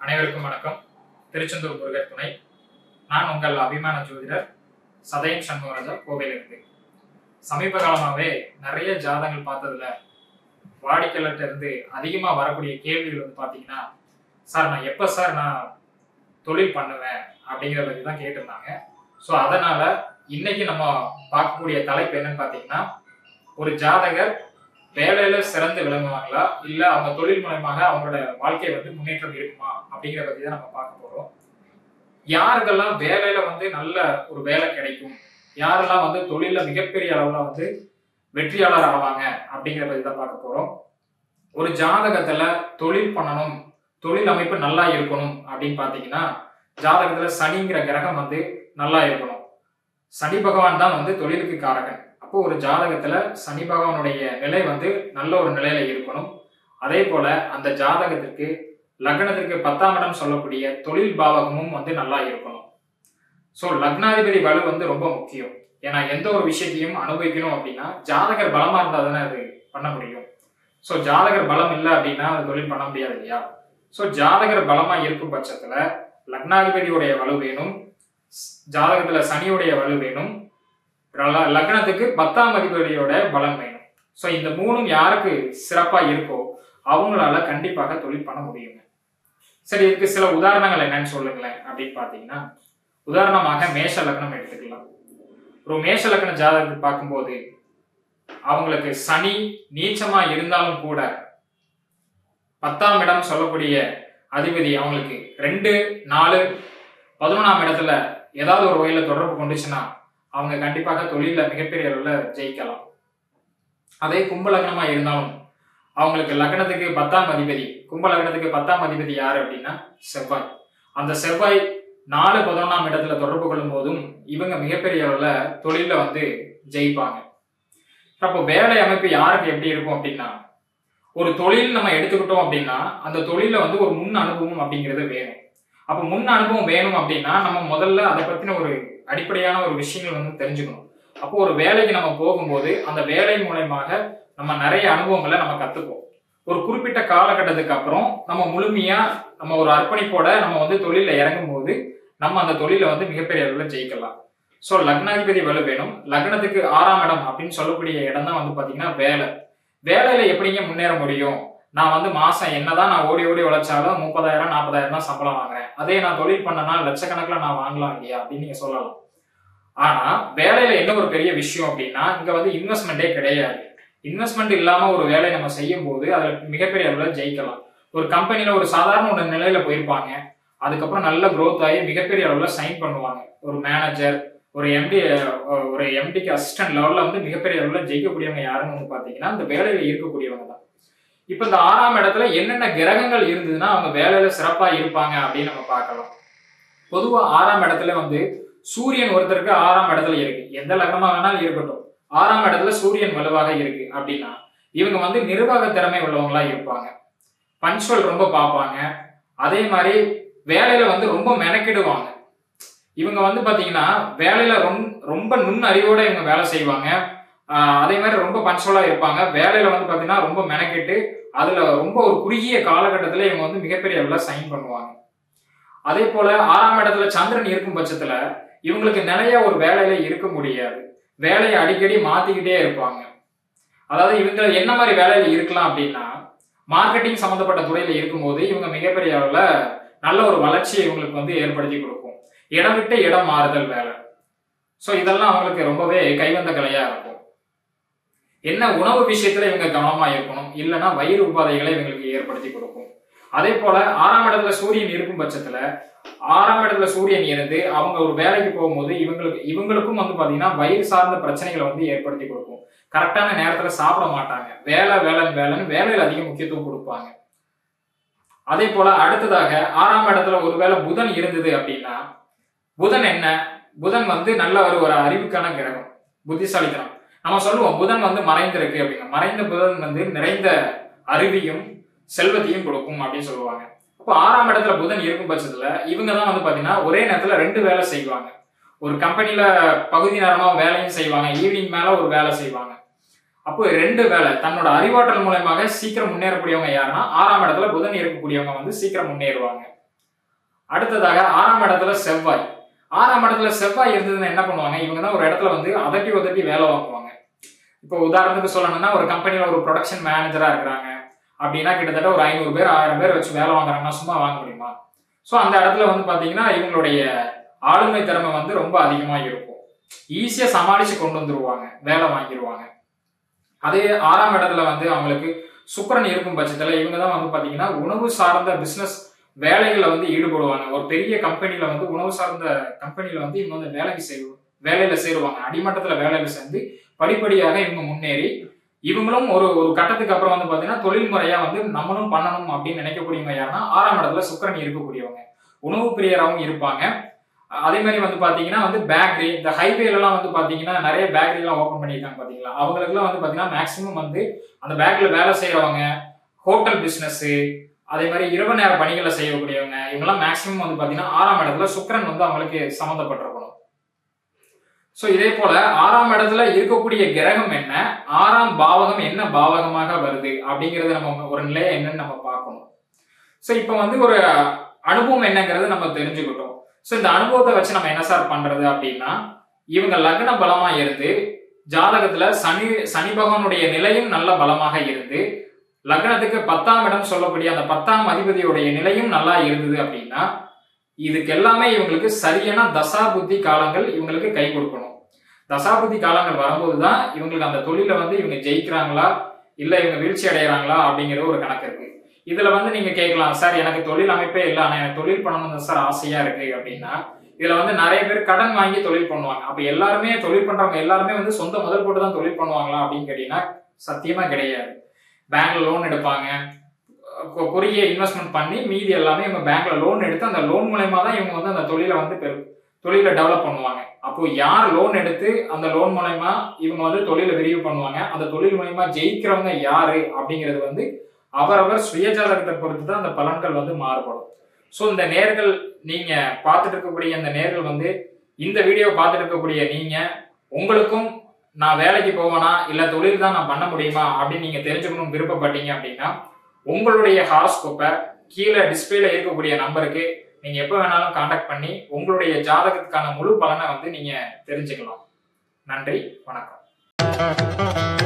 அனைவருக்கும் வணக்கம். திருச்செந்தூர் முருகர் துணை. நான் உங்கள் அபிமான ஜோதிடர் சதயம் சண்முகராஜா கோவையிலிருந்து. சமீப காலமாகவே நிறைய ஜாதகங்கள் பார்த்ததுல வாடிக்கையாளர்கிட்ட இருந்து அதிகமாக வரக்கூடிய கேள்விகள் வந்து பார்த்தீங்கன்னா சார் நான் எப்போ சார் நான் தொழில் பண்ணுவேன்? அப்படிங்கிற பற்றி தான் கேட்டிருந்தாங்க. ஸோ அதனால இன்னைக்கு நம்ம பார்க்கக்கூடிய தலைப்பு என்னன்னு பார்த்தீங்கன்னா ஒரு ஜாதகர் வேலையில சிறந்து விளங்குவாங்களா? இல்ல அவங்க தொழில் மூலயமாக அவங்களோட வாழ்க்கை வந்து முன்னேற்றம் இருக்குமா? அப்படிங்கிற பத்தி தான் நம்ம பார்க்க போறோம். யாருக்கெல்லாம் வேலையில வந்து நல்ல ஒரு வேலை கிடைக்கும்? யாரெல்லாம் வந்து தொழில மிகப்பெரிய அளவுல வந்து வெற்றியாளர் ஆவாங்க? அப்படிங்கிற பத்தி தான் பார்க்க போறோம். ஒரு ஜாதகத்துல தொழில் பண்ணணும் தொழில் அமைப்பு நல்லா இருக்கணும் அப்படின்னு பாத்தீங்கன்னா ஜாதகத்துல சனிங்கிற கிரகம் வந்து நல்லா இருக்கணும். சனி பகவான் தான் வந்து தொழிலுக்கு காரகன். அப்போ ஒரு ஜாதகத்துல சனி பகவானுடைய நிலை வந்து நல்ல ஒரு நிலையில இருக்கணும். அதே போல அந்த ஜாதகத்திற்கு லக்னத்திற்கு பத்தாம் இடம் சொல்லக்கூடிய தொழில் பாவகமும் வந்து நல்லா இருக்கணும். ஸோ லக்னாதிபதி வலு வந்து ரொம்ப முக்கியம். ஏன்னா எந்த ஒரு விஷயத்தையும் அனுபவிக்கணும் அப்படின்னா ஜாதகர் பலமா இருந்தா தானே அது பண்ண முடியும். ஸோ ஜாதகர் பலம் இல்லை அப்படின்னா அது தொழில் பண்ண முடியாது இல்லையா? ஸோ ஜாதகர் பலமா இருக்கும் பட்சத்துல லக்னாதிபதியுடைய வலு வேணும். ஜாதகத்துல சனியுடைய வலு வேணும். லக்னத்துக்கு பத்தாம் அதிபதியோட பலம் வேணும். ஸோ இந்த மூணும் யாருக்கு சிறப்பா இருக்கோ அவங்களால கண்டிப்பாக தொழில் பண்ண முடியுங்க. சரி இதுக்கு சில உதாரணங்கள் என்னன்னு சொல்லுங்களேன். அப்படின்னு பார்த்தீங்கன்னா உதாரணமாக மேஷ லக்னம் எடுத்துக்கலாம். ஒரு மேஷ லக்ன ஜாதகத்தை பார்க்கும்போது அவங்களுக்கு சனி நீச்சமா இருந்தாலும் கூட பத்தாம் இடம் சொல்லக்கூடிய அதிபதி அவங்களுக்கு ரெண்டு நாலு பதினொன்றாம் இடத்துல ஏதாவது ஒரு வகையில் தொடர்பு கொண்டுச்சுன்னா அவங்க கண்டிப்பாக தொழிலில் மிகப்பெரிய அளவில் ஜெயிக்கலாம். அதே கும்பலக்னமாக இருந்தாலும் அவங்களுக்கு லக்னத்துக்கு பத்தாம் அதிபதி கும்ப லக்னத்துக்கு பத்தாம் அதிபதி யார் அப்படின்னா செவ்வாய். அந்த செவ்வாய் நாலு பதினொன்றாம் இடத்துல தொடர்பு கொள்ளும் போதும் இவங்க மிகப்பெரிய அளவில் தொழிலில் வந்து ஜெயிப்பாங்க. அப்போ வேலை அமைப்பு யாருக்கு எப்படி இருக்கும் அப்படின்னா ஒரு தொழில் நம்ம எடுத்துக்கிட்டோம் அப்படின்னா அந்த தொழிலில் வந்து ஒரு முன் அனுபவம் அப்படிங்கிறது வேணும். அப்போ முன் அனுபவம் வேணும் அப்படின்னா நம்ம முதல்ல அதை பற்றின ஒரு அடிப்படையான ஒரு விஷயங்கள் வந்து தெரிஞ்சுக்கணும். அப்போ ஒரு வேலைக்கு நம்ம போகும்போது அந்த வேலை மூலயமாக நம்ம நிறைய அனுபவங்களை நம்ம கற்றுப்போம் ஒரு குறிப்பிட்ட காலகட்டத்துக்கு அப்புறம் நம்ம முழுமையாக நம்ம ஒரு அர்ப்பணிப்போட நம்ம வந்து தொழிலில் இறங்கும் போது நம்ம அந்த தொழிலை வந்து மிகப்பெரிய அளவில் ஜெயிக்கலாம். ஸோ லக்னாதிபதி வலு வேணும். லக்னத்துக்கு ஆறாம் இடம் அப்படின்னு சொல்லக்கூடிய இடம் தான் வந்து பார்த்தீங்கன்னா வேலை. வேலையில் எப்படிங்க முன்னேற முடியும்? நான் வந்து மாசம் என்னதான் நான் ஓடி ஓடி உழைச்சாலும் முப்பதாயிரம் நாற்பதாயிரம் தான் சம்பளம் வாங்குறேன். அதே நான் தொழில் பண்ணனா லட்சக்கணக்கில் நான் வாங்கலாம் இல்லையா அப்படின்னு நீங்க சொல்லலாம். ஆனா வேலையில என்ன ஒரு பெரிய விஷயம் அப்படின்னா இங்க வந்து இன்வெஸ்ட்மெண்ட்டே கிடையாது. இன்வெஸ்ட்மெண்ட் இல்லாம ஒரு வேலையை நம்ம செய்யும் போது அதுல மிகப்பெரிய அளவில் ஜெயிக்கலாம். ஒரு கம்பெனியில ஒரு சாதாரண ஒரு நிலையில போயிருப்பாங்க. அதுக்கப்புறம் நல்ல க்ரோத் ஆகி மிகப்பெரிய அளவில் சைன் பண்ணுவாங்க. ஒரு மேனேஜர் ஒரு எம்டி ஒரு எம்டிக்கு அசிஸ்டன்ட் லெவலில் வந்து மிகப்பெரிய அளவில் ஜெயிக்கக்கூடியவங்க யாருன்னு வந்து பார்த்தீங்கன்னா இந்த வேலையில் இருக்கக்கூடியவங்க தான். இப்ப இந்த ஆறாம் இடத்துல என்னென்ன கிரகங்கள் இருந்ததுன்னா அவங்க வேலையில சிறப்பா இருப்பாங்க அப்படின்னு நம்ம பார்க்கலாம். பொதுவா ஆறாம் இடத்துல வந்து சூரியன் ஒருத்தருக்கு ஆறாம் இடத்துல இருக்கு. எந்த லக்னமா வேணாலும் இருக்கட்டும். ஆறாம் இடத்துல சூரியன் வலுவாக இருக்கு அப்படின்னா இவங்க வந்து நிர்வாக திறமை உள்ளவங்களா இருப்பாங்க. பஞ்சுவல் ரொம்ப பார்ப்பாங்க. அதே மாதிரி வேலையில வந்து ரொம்ப மெனக்கிடுவாங்க. இவங்க வந்து பாத்தீங்கன்னா வேலையில ரொம்ப நுண் அறிவோட இவங்க வேலை செய்வாங்க. அதே மாதிரி ரொம்ப பஞ்சுவலா இருப்பாங்க. வேலையில் வந்து பார்த்தீங்கன்னா ரொம்ப மெனக்கெட்டு அதில் ரொம்ப ஒரு குறுகிய காலகட்டத்தில் இவங்க வந்து மிகப்பெரிய அளவில் சைன் பண்ணுவாங்க. அதே போல் ஆறாம் இடத்துல சந்திரன் இருக்கும் பட்சத்தில் இவங்களுக்கு நிறைய ஒரு வேலையில இருக்க முடியாது. வேலையை அடிக்கடி மாற்றிக்கிட்டே இருப்பாங்க. அதாவது இவங்க என்ன மாதிரி வேலையில் இருக்கலாம் அப்படின்னா மார்க்கெட்டிங் சம்மந்தப்பட்ட துறையில் இருக்கும்போது இவங்க மிகப்பெரிய அளவில் நல்ல ஒரு வளர்ச்சியை இவங்களுக்கு வந்து ஏற்படுத்தி கொடுக்கும். இடம் விட்டு இடம் மாறுதல் வேலை. ஸோ இதெல்லாம் அவங்களுக்கு ரொம்பவே கைவந்த கலையாக இருக்கும். என்ன உணவு விஷயத்துல இவங்க கவனமா இருக்கணும்? இல்லைன்னா வயிறு உபாதைகளை இவங்களுக்கு ஏற்படுத்தி கொடுக்கும். அதே போல ஆறாம் இடத்துல சூரியன் இருக்கும் பட்சத்துல ஆறாம் இடத்துல சூரியன் இருந்து அவங்க ஒரு வேலைக்கு போகும்போது இவங்களுக்கு இவங்களுக்கும் வந்து பாத்தீங்கன்னா வயிறு சார்ந்த பிரச்சனைகளை வந்து ஏற்படுத்தி கொடுக்கும். கரெக்டான நேரத்துல சாப்பிட மாட்டாங்க. வேலை வேலைன்னு வேலைன்னு வேலையில அதிக முக்கியத்துவம் கொடுப்பாங்க. அதே போல அடுத்ததாக ஆறாம் இடத்துல ஒருவேளை புதன் இருந்தது அப்படின்னா புதன் என்ன? புதன் வந்து நல்ல ஒரு ஒரு அறிவுக்கான கிரகம் புத்திசாலித்தனம். நம்ம சொல்லுவோம் புதன் வந்து மறைந்திருக்கு அப்படின்னா மறைந்த புதன் வந்து நிறைந்த அருவியும் செல்வத்தையும் கொடுக்கும் அப்படின்னு சொல்லுவாங்க. அப்போ ஆறாம் இடத்துல புதன் இருக்கும் பட்சத்துல இவங்க தான் வந்து பாத்தீங்கன்னா ஒரே நேரத்துல ரெண்டு வேலை செய்வாங்க. ஒரு கம்பெனியில் பகுதி நேரமா வேலையும் செய்வாங்க ஈவினிங் மேல ஒரு வேலை செய்வாங்க. அப்போ ரெண்டு வேலை தன்னோட அறிவாற்றல் மூலயமாக சீக்கிரம் முன்னேறக்கூடியவங்க யாருன்னா ஆறாம் இடத்துல புதன் இருக்கக்கூடியவங்க வந்து சீக்கிரம் முன்னேறுவாங்க. அடுத்ததாக ஆறாம் இடத்துல செவ்வாய். ஆறாம் இடத்துல செவ்வாய் இருந்ததுன்னா என்ன பண்ணுவாங்க? இவங்க தான் ஒரு இடத்துல வந்து அதட்டி உதட்டி வேலை வாங்குவாங்க. இப்போ உதாரணத்துக்கு சொல்லணும்னா ஒரு கம்பெனியில் ஒரு ப்ரொடக்ஷன் மேனேஜராக இருக்கிறாங்க. அப்படின்னா கிட்டத்தட்ட ஒரு ஐநூறு பேர் ஆயிரம் பேர் வச்சு வேலை வாங்குறாங்கன்னா சும்மா வாங்க முடியுமா? ஸோ அந்த இடத்துல வந்து பார்த்தீங்கன்னா இவங்களுடைய ஆளுமை திறமை வந்து ரொம்ப அதிகமாக இருக்கும். ஈஸியாக சமாளித்து கொண்டு வந்துருவாங்க. வேலை வாங்கிடுவாங்க அதே ஆறாம் இடத்துல வந்து அவங்களுக்கு சுப்பரன் இருக்கும் பட்சத்தில் இவங்க தான் வந்து பார்த்தீங்கன்னா உணவு சார்ந்த பிஸ்னஸ் வேலைகளில் வந்து ஈடுபடுவாங்க. ஒரு பெரிய கம்பெனியில் வந்து உணவு சார்ந்த கம்பெனியில் வந்து இவங்க வந்து வேலைக்கு செய்வோம் வேலையில சேருவாங்க. அடிமட்டத்தில் வேலையில சேர்ந்து படிப்படியாக இவங்க முன்னேறி இவங்களும் ஒரு ஒரு கட்டத்துக்கு அப்புறம் வந்து பார்த்தீங்கன்னா தொழில் முறையா வந்து நம்மளும் பண்ணணும் அப்படின்னு நினைக்கக்கூடியவங்க யாருன்னா ஆறாம் இடத்துல சுக்கரன் இருக்கக்கூடியவங்க. உணவு பிரியராகவும் இருப்பாங்க. அதே மாதிரி வந்து பாத்தீங்கன்னா வந்து பேக்கரி இந்த ஹைவேலலாம் வந்து பாத்தீங்கன்னா நிறைய பேக்கரிலாம் ஓப்பன் பண்ணியிருக்காங்க பாத்தீங்களா? அவங்களுக்குலாம் வந்து பாத்தீங்கன்னா மேக்ஸிமம் வந்து அந்த பேக்கரியில் வேலை செய்யறவங்க ஹோட்டல் பிஸ்னஸ்ஸு அதே மாதிரி இரவு நேர பணிகளை செய்யக்கூடியவங்க இவங்கெல்லாம் மேக்ஸிமம் வந்து பார்த்தீங்கன்னா ஆறாம் இடத்துல சுக்கிரன் வந்து அவங்களுக்கு சம்மந்தப்பட்டிருக்கணும். ஸோ இதே போல ஆறாம் இடத்துல இருக்கக்கூடிய கிரகம் என்ன? ஆறாம் பாவகம் என்ன பாவகமாக வருது? அப்படிங்கிறத நம்ம ஒரு நிலையை என்னன்னு நம்ம பார்க்கணும். ஸோ இப்போ வந்து ஒரு அனுபவம் என்னங்கிறது நம்ம தெரிஞ்சுக்கிட்டோம். ஸோ இந்த அனுபவத்தை வச்சு நம்ம என்ன சார் பண்றது அப்படின்னா இவங்க லக்ன பலமா இருந்து ஜாதகத்துல சனி சனி பகவானுடைய நிலையும் நல்ல பலமாக இருந்து லக்னத்துக்கு பத்தாம் இடம் சொல்லக்கூடிய அந்த பத்தாம் அதிபதியுடைய நிலையும் நல்லா இருந்தது அப்படின்னா இதுக்கு எல்லாமே இவங்களுக்கு சரியான தசா புத்தி காலங்கள் இவங்களுக்கு கை கொடுக்கணும். தசா புத்தி காலங்கள் வரும்போது தான் இவங்களுக்கு அந்த தொழில வந்து இவங்க ஜெயிக்கிறாங்களா இல்ல இவங்க வீழ்ச்சி அடைகிறாங்களா அப்படிங்கிற ஒரு கணக்கு இருக்கு. இதுல வந்து நீங்க கேட்கலாம் சார் எனக்கு தொழில் அமைப்பே இல்லை ஆனா எனக்கு தொழில் பண்ணணும் சார் ஆசையா இருக்கு அப்படின்னா இதுல வந்து நிறைய பேர் கடன் வாங்கி தொழில் பண்ணுவாங்க. அப்ப எல்லாருமே தொழில் பண்றவங்க எல்லாருமே வந்து சொந்த முதல் போட்டு தான் தொழில் பண்ணுவாங்களா அப்படின்னு கேட்டீங்கன்னா சத்தியமா கிடையாது. பேங்க்ல லோன் எடுப்பாங்க. கு- குறுகிய இன்வெஸ்ட்மெண்ட் பண்ணி மீதி எல்லாமே இவங்க பேங்க்ல லோன் எடுத்து அந்த லோன் மூலயமா தான் இவங்க வந்து அந்த தொழிலை வந்து பெரு- தொழிலை டெவலப் பண்ணுவாங்க. அப்போ யார் லோன் எடுத்து அந்த லோன் மூலயமா இவங்க வந்து தொழிலை விரிவு பண்ணுவாங்க? அந்த தொழில் மூலயமா ஜெயிக்கிறவங்க யாரு? அப்படிங்கிறது வந்து அவரவர் சுயஜாதகத்தை பொறுத்து தான் அந்த பலன்கள் வந்து மாறுபடும். ஸோ இந்த நேர்கள் நீங்க பார்த்துட்டு இருக்கக்கூடிய அந்த நேர்கள் வந்து இந்த வீடியோ பார்த்துட்டு இருக்கக்கூடிய நீங்க உங்களுக்கும் நான் வேலைக்கு போவேனா? இல்ல தொழில் தான் நான் பண்ண முடியுமா? அப்படின்னு நீங்க தெரிஞ்சுக்கணும் விருப்பப்பட்டீங்க அப்படின்னா உங்களுடைய ஹாரோஸ்கோப்பை கீழே டிஸ்பிளேல இருக்கக்கூடிய நம்பருக்கு நீங்க எப்போ வேணாலும் காண்டாக்ட் பண்ணி உங்களுடைய ஜாதகத்துக்கான முழு பலனை வந்து நீங்க தெரிஞ்சுக்கலாம். நன்றி வணக்கம்.